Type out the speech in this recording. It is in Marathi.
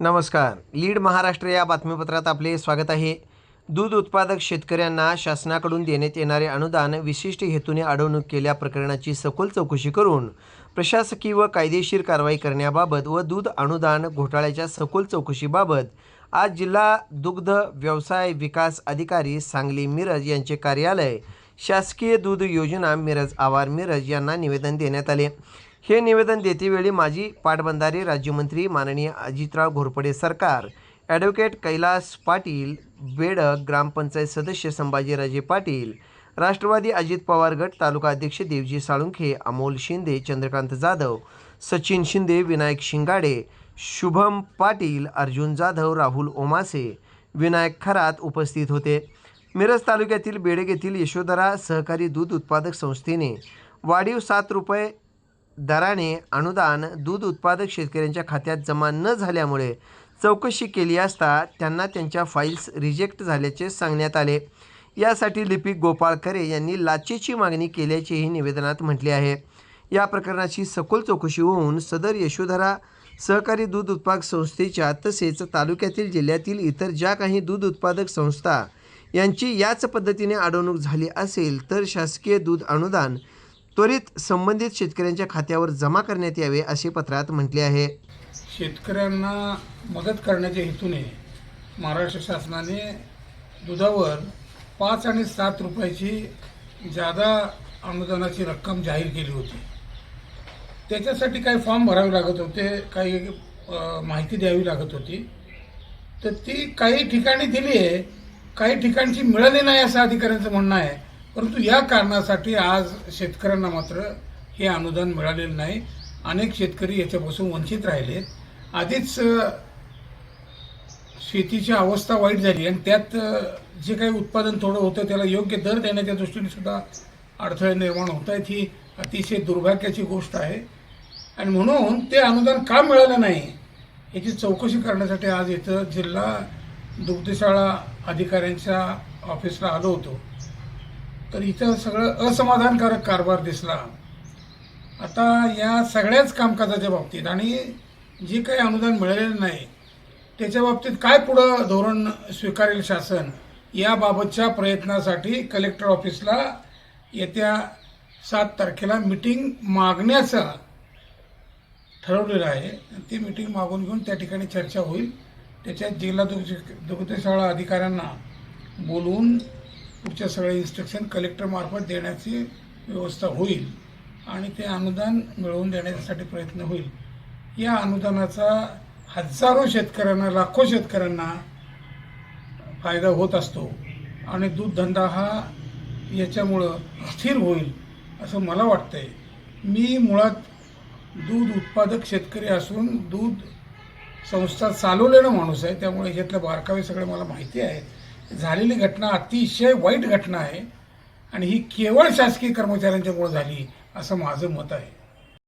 नमस्कार. लीड महाराष्ट्र या बातमीपत्रात आपले स्वागत आहे. दूध उत्पादक शेतकऱ्यांना शासनाकडून देण्यात येणारे अनुदान विशिष्ट हेतूने अडवणूक केल्या प्रकरणाची सखोल चौकशी करून प्रशासकीय व कायदेशीर कारवाई करण्याबाबत व दूध अनुदान घोटाळ्याच्या सखोल चौकशीबाबत आज जिल्हा दुग्ध व्यवसाय विकास अधिकारी सांगली मिरज यांचे कार्यालय शासकीय दूध योजना मिरज आवार मिरज यांना निवेदन देण्यात आले. हे निवेदन देतेवेळी माजी पाटबंधारे राज्यमंत्री माननीय अजितराव घोरपडे सरकार ॲडव्होकेट कैलास पाटील बेडक ग्रामपंचायत सदस्य संभाजीराजे पाटील राष्ट्रवादी अजित पवार गट तालुका अध्यक्ष देवजी साळुंखे अमोल शिंदे चंद्रकांत जाधव सचिन शिंदे विनायक शिंगाडे शुभम पाटील अर्जुन जाधव राहुल ओमासे विनायक खरात उपस्थित होते. मिरज तालुक्यातील बेडग येथील यशोधरा सहकारी दूध उत्पादक संस्थेने वाढीव सात रुपये दराने अनुदान दूध उत्पादक शेतकऱ्यांच्या खात्यात जमा न झाल्यामुळे चौकशी केली असता त्यांना त्यांच्या फाईल्स रिजेक्ट झाल्याचे सांगण्यात आले. यासाठी लिपिक गोपाळ खरे यांनी लाचेची मागणी केल्याचेही निवेदनात म्हटले आहे. या प्रकरणाची सखोल चौकशी होऊन सदर यशोधरा सहकारी दूध उत्पादक संस्थेच्या तसेच तालुक्यातील जिल्ह्यातील इतर ज्या काही दूध उत्पादक संस्था यांची याच पद्धतीने अडवणूक झाली असेल तर शासकीय दूध अनुदान त्वरित संबंधित शेतकऱ्यांच्या खात्यावर जमा करण्यात यावे असे पत्रात म्हटले आहे. शेतकऱ्यांना मदत करण्याच्या हेतूने महाराष्ट्र शासनाने दुधावर पाच आणि सात रुपयाची जादा अनुदानाची रक्कम जाहीर केली होती. त्याच्यासाठी काही फॉर्म भरावे लागत होते काही माहिती द्यावी लागत होती. तर ती काही ठिकाणी दिली आहे काही ठिकाणची मिळाली नाही असं अधिकाऱ्यांचं म्हणणं आहे. परंतु या कारणासाठी आज शेतकऱ्यांना मात्र हे अनुदान मिळालेलं नाही. अनेक शेतकरी याच्यापासून वंचित राहिलेत आधीच शेतीची अवस्था वाईट झाली आणि त्यात जे काही उत्पादन थोडं होतं त्याला योग्य दर देण्याच्या दृष्टीने सुद्धा अडथळे निर्माण होत आहेत. ही अतिशय दुर्भाग्याची गोष्ट आहे. आणि म्हणून ते अनुदान का मिळालं नाही याची चौकशी करण्यासाठी आज इथं जिल्हा दुग्धशाळा अधिकाऱ्यांच्या ऑफिसला आलो होतो. तर इथं सगळं असमाधानकारक कारभार दिसला. आता या सगळ्याच कामकाजाच्या बाबतीत आणि जे काही अनुदान मिळालेलं नाही त्याच्या बाबतीत काय पुढं धोरण स्वीकारेल शासन याबाबतच्या प्रयत्नासाठी कलेक्टर ऑफिसला येत्या सात तारखेला मिटिंग मागण्याचा ठरवलेलं आहे. ती मिटिंग मागून घेऊन त्या ठिकाणी चर्चा होईल. त्याच्यात जिल्हा दुग्ध दुग्धशाळा अधिकाऱ्यांना बोलवून पुढच्या सगळे इन्स्ट्रक्शन कलेक्टरमार्फत देण्याची व्यवस्था होईल आणि ते अनुदान मिळवून देण्यासाठी प्रयत्न होईल. या अनुदानाचा हजारो शेतकऱ्यांना लाखो शेतकऱ्यांना फायदा होत असतो आणि दूधधंदा हा याच्यामुळं स्थिर होईल असं मला वाटतंय. मी मुळात दूध उत्पादक शेतकरी असून दूध संस्था चालवलेला माणूस आहे त्यामुळे ह्यातलं बारकावे सगळे मला माहिती आहेत. झालेली घटना अतिशय वाईट घटना आहे आणि ही केवळ शासकीय कर्मचाऱ्यांच्यामुळे झाली असं माझं मत आहे.